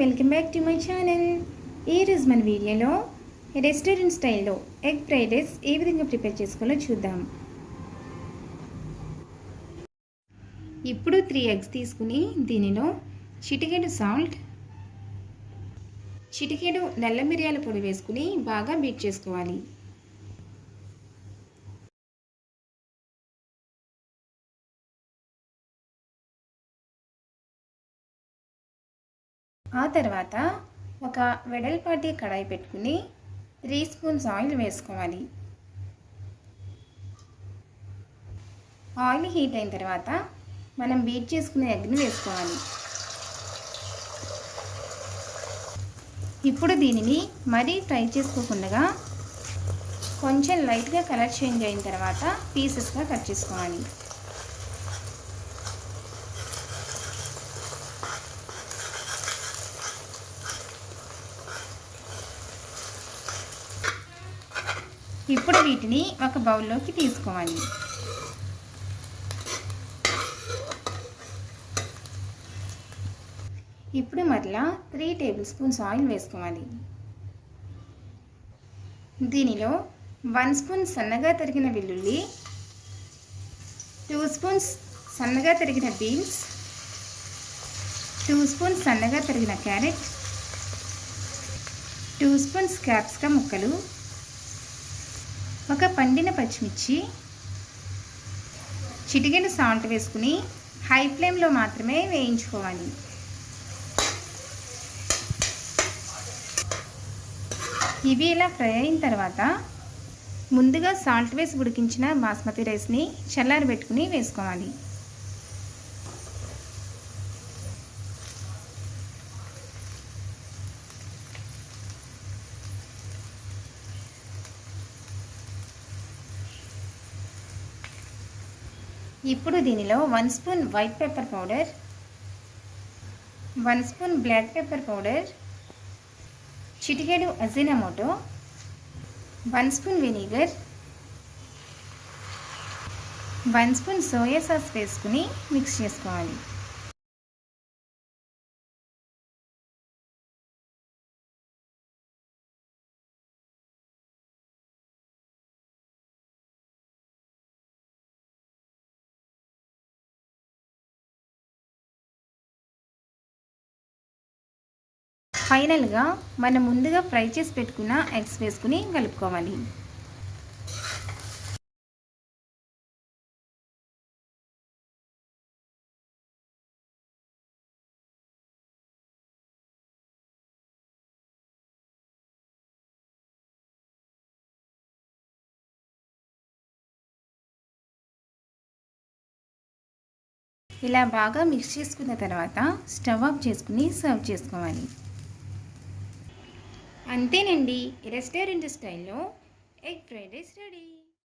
Welcome back to my channel. ఈరోజు మన వీడియోలో రెస్టారెంట్ స్టైల్లో ఎగ్ ఫ్రైడ్ రైస్ ఏ విధంగా ప్రిపేర్ చేసుకోవాలో చూద్దాం. ఇప్పుడు త్రీ ఎగ్స్ తీసుకుని దీనిలో చిటికెడు సాల్ట్ చిటికెడు నల్ల మిరియాల పొడి వేసుకుని బాగా బీట్ చేసుకోవాలి. ఆ తర్వాత ఒక వెడల్పాటి కడాయి పెట్టుకుని త్రీ స్పూన్స్ ఆయిల్ వేసుకోవాలి. ఆయిల్ హీట్ అయిన తర్వాత మనం బీట్ చేసుకునే ఎగ్ని వేసుకోవాలి. ఇప్పుడు దీనిని మరీ ఫ్రై చేసుకోకుండా కొంచెం లైట్గా కలర్ చేంజ్ అయిన తర్వాత పీసెస్గా కట్ చేసుకోవాలి. ఇప్పుడు వీటిని ఒక బౌల్లోకి తీసుకోవాలి. ఇప్పుడు మరలా త్రీ టేబుల్ స్పూన్స్ ఆయిల్ వేసుకోవాలి. దీనిలో వన్ స్పూన్ సన్నగా తరిగిన వెల్లుల్లి టూ స్పూన్స్ సన్నగా తరిగిన బీన్స్ టూ స్పూన్స్ సన్నగా తరిగిన క్యారెట్ టూ స్పూన్స్ క్యాప్సికమ్ ముక్కలు ఒక పండిన పచ్చిమిర్చి చిటికెడు సాల్ట్ వేసుకుని హై ఫ్లేమ్లో మాత్రమే వేయించుకోవాలి. ఇవి ఇలా ఫ్రై అయిన తర్వాత ముందుగా సాల్ట్ వేసి ఉడికించిన బాస్మతి రైస్ని చల్లారబెట్టుకుని వేసుకోవాలి. ఇప్పుడు దీనిలో one spoon white pepper powder one spoon black pepper powder చిటికెడు Ajinomoto one spoon vinegar one spoon soya sauce వేసుకుని మిక్స్ చేసుకోవాలి. ఫైనల్గా మనం ముందుగా ఫ్రై చేసి పెట్టుకున్న ఎగ్స్ వేసుకుని కలుపుకోవాలి. ఇలా బాగా మిక్స్ చేసుకున్న తర్వాత స్టవ్ ఆఫ్ చేసుకుని సర్వ్ చేసుకోవాలి. అంతేనండి రెస్టారెంట్ స్టైల్లో ఎగ్ ఫ్రైడ్ రైస్ రెడీ.